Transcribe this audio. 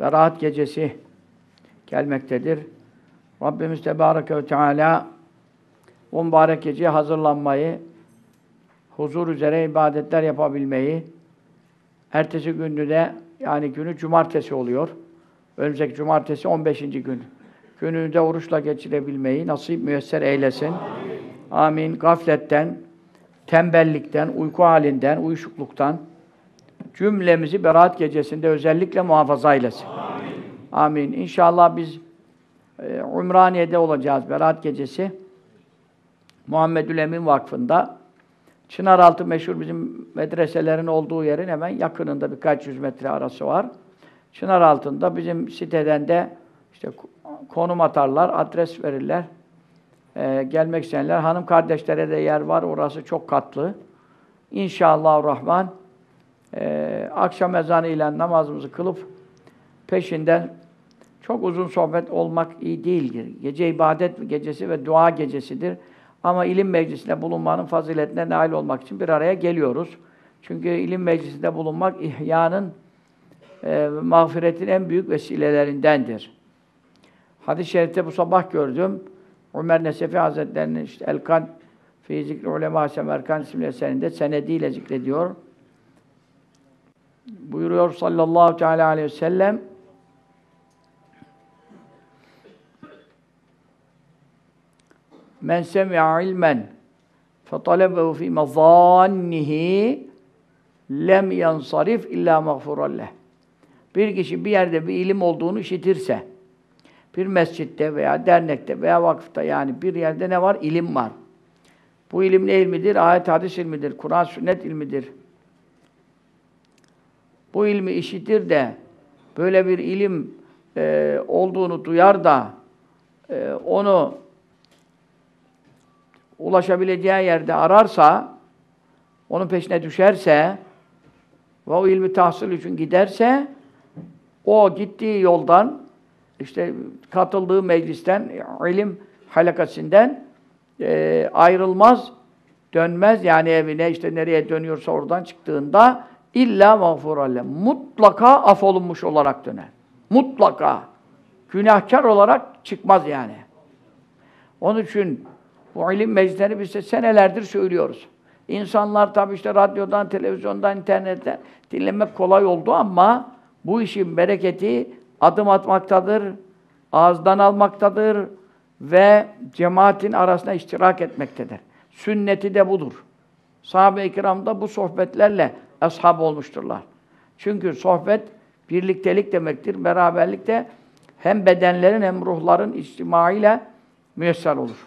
Berat gecesi gelmektedir. Rabbimiz Tebareke ve Teala o mübarek geceye hazırlanmayı, huzur üzere ibadetler yapabilmeyi, ertesi günü de yani günü cumartesi oluyor. Önümüzdeki cumartesi 15. gün. Gününü de oruçla geçirebilmeyi nasip müyesser eylesin. Amin. Amin. Gafletten, tembellikten, uyku halinden, uyuşukluktan cümlemizi Berat gecesinde özellikle muhafaza eylesin. Amin. Amin. İnşallah biz e, Umraniye'de olacağız Berat gecesi. Muhammedül Emin Vakfı'nda. Çınaraltı meşhur bizim medreselerin olduğu yerin hemen yakınında birkaç yüz metre arası var. Çınar altında bizim siteden de işte konum atarlar, adres verirler. Ee, gelmek isteyenler, hanım kardeşlere de yer var, orası çok katlı. İnşallah Rahman e, akşam ezanı ile namazımızı kılıp peşinden çok uzun sohbet olmak iyi değildir. Gece ibadet gecesi ve dua gecesidir. Ama ilim meclisinde bulunmanın faziletine nail olmak için bir araya geliyoruz. Çünkü ilim meclisinde bulunmak ihyanın e, mağfiretin en büyük vesilelerindendir. Hadis-i şerifte bu sabah gördüm. Ömer Nesefi Hazretleri'nin işte Elkan fi zikri ulema Semerkan isimli eserinde senediyle zikrediyor. Buyuruyor sallallahu teala aleyhi ve sellem Men semi'a ilmen fetalebehu fi mazannihi lem yansarif illa mağfuran leh. Bir kişi bir yerde bir ilim olduğunu işitirse, bir mescitte veya dernekte veya vakıfta yani bir yerde ne var? İlim var. Bu ilim ne ilmidir? Ayet hadis ilmidir, Kur'an sünnet ilmidir. Bu ilmi işitir de böyle bir ilim e, olduğunu duyar da e, onu ulaşabileceği yerde ararsa, onun peşine düşerse ve o ilmi tahsil için giderse, o gittiği yoldan, işte katıldığı meclisten, ilim halakasından e, ayrılmaz, dönmez. Yani evine işte nereye dönüyorsa oradan çıktığında illa mağfuralle. Mutlaka afolunmuş olarak döner. Mutlaka. Günahkar olarak çıkmaz yani. Onun için bu ilim meclislerini biz senelerdir söylüyoruz. İnsanlar tabi işte radyodan, televizyondan, internetten dinlemek kolay oldu ama bu işin bereketi adım atmaktadır, ağızdan almaktadır ve cemaatin arasına iştirak etmektedir. Sünneti de budur. Sahabe-i kiram da bu sohbetlerle ashab olmuşturlar. Çünkü sohbet birliktelik demektir. Beraberlik de hem bedenlerin hem ruhların içtimaiyle müyesser olur.